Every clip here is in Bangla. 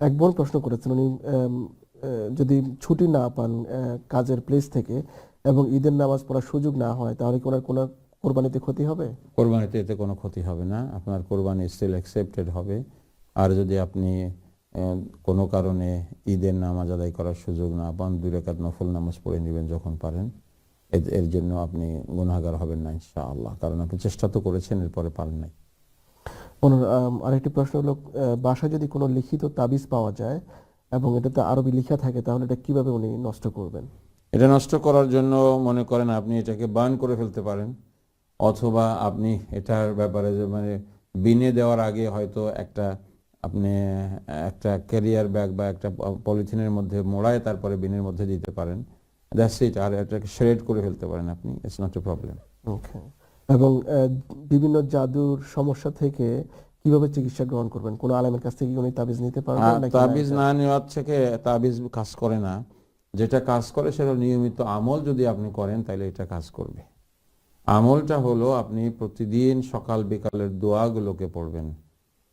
এক বোন প্রশ্ন করেছেন উনি যদি ছুটি না পান কাজের প্লেস থেকে এবং ঈদের নামাজ পড়ার সুযোগ না হয়, তাহলে কি ওনার কোনো কোরবানিতে ক্ষতি হবে? কোরবানিতে এতে কোনো ক্ষতি হবে না। আপনার কোরবানি স্টিল অ্যাকসেপ্টেড হবে। আর যদি আপনি কোনো কারণে ঈদের নামাজ আদায় করার সুযোগ না পান, দুই রেখাত নফল নামাজ পড়ে নেবেন যখন পারেন এর- জন্য আপনি গুনাহগার হবেন না ইনশাআল্লাহ। কারণ আপনি চেষ্টা তো করেছেন, এরপরে পারেন নাই। আরেকটি প্রশ্ন হলো বাসায় যদি কোনো লিখিত তাবিজ পাওয়া যায় এবং এটাতে আরবি লেখা থাকে তাহলে এটা কীভাবে উনি নষ্ট করবেন? এটা নষ্ট করার জন্য মনে করেন আপনি এটাকে বার্ন করে ফেলতে পারেন অথবা আপনি এটার ব্যাপারে যে মানে বিনে দেওয়ার আগে হয়তো একটা আপনি একটা ক্যারিয়ার ব্যাগ বা একটা পলিথিনের মধ্যে মোড়ায় তারপরে বিনের মধ্যে দিতে পারেন। দ্যাটস ইট আর এটাকে শ্রেড করে ফেলতে পারেন আপনি it's not a problem okay এবং বিভিন্ন জাদুর সমস্যা থেকে কীভাবে চিকিৎসা গ্রহণ করবেন? কোন আলেমের কাছ থেকে কি উনি তাবিজ নিতে পারবেন নাকি তাবিজ না? না নেওয়ার থেকে তাবিজ কাজ করে না। যেটা কাজ করে সেটা নিয়মিত আমল যদি আপনি করেন তাহলে এটা কাজ করবে। আমলটা হলো আপনি প্রতিদিন সকাল বিকালের দোয়াগুলোকে পড়বেন।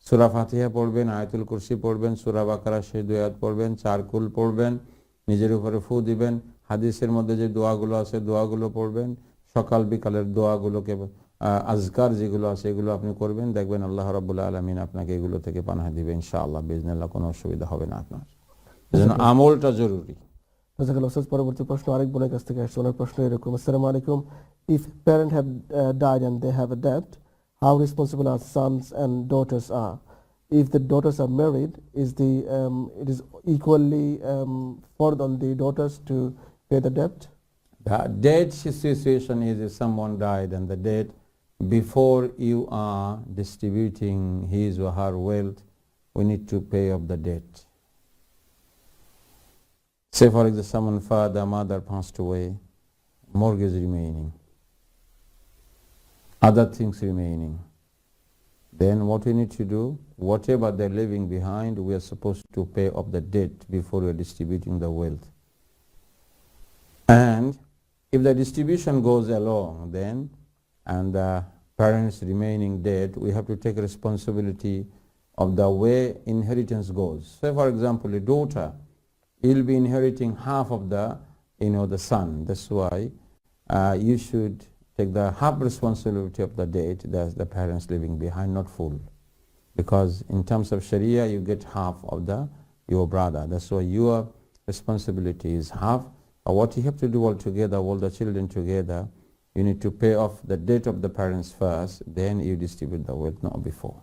সুরা ফাতিহা পড়বেন আয়তুল কুরসি পড়বেন সুরা বাকারা সেই দোয়াত পড়বেন চারকুল পড়বেন নিজের উপরে ফু দিবেন হাদিসের মধ্যে যে দোয়াগুলো আছে দোয়াগুলো পড়বেন সকাল বিকালের দোয়াগুলোকে আজকার যেগুলো আছে এগুলো আপনি করবেন দেখবেন আল্লাহ রাবুল্লাহ আলমিন আপনাকে এগুলো থেকে পানাহা দিবে ইনশাআল্লাহ। বিজনেল্লাহ কোনো অসুবিধা হবে না আপনার। এজন্য আমলটা জরুরি। পরবর্তী প্রশ্ন আরেক বোনের কাছ থেকে আসছে ওনার প্রশ্ন এরকম আসসালামু আলাইকুম। If parent have died and they have debt how responsible are sons and daughters are if the daughters are married is the um, it is equally um, for on the daughters to pay the debt? The dead situation is if someone died and the dead, before you are distributing his or her wealth, we need to pay off the debt. Say for example, someone father, mother passed away, mortgage remaining, other things remaining. Then what we need to do, whatever they're leaving behind, we are supposed to pay off the debt before we are distributing the wealth. And if the distribution goes along then and the parents remaining dead, we have to take responsibility of the way inheritance goes. Say for example, a daughter will be inheriting half of the, you know, the son. That's why uh, you should take the half responsibility of the debt that the parents leaving behind, not full. Because in terms of Sharia, you get half of the your brother. That's why your responsibility is half. What you have to do all together, all the children together, you need to pay off the debt of the parents first, then you distribute the wealth, not before.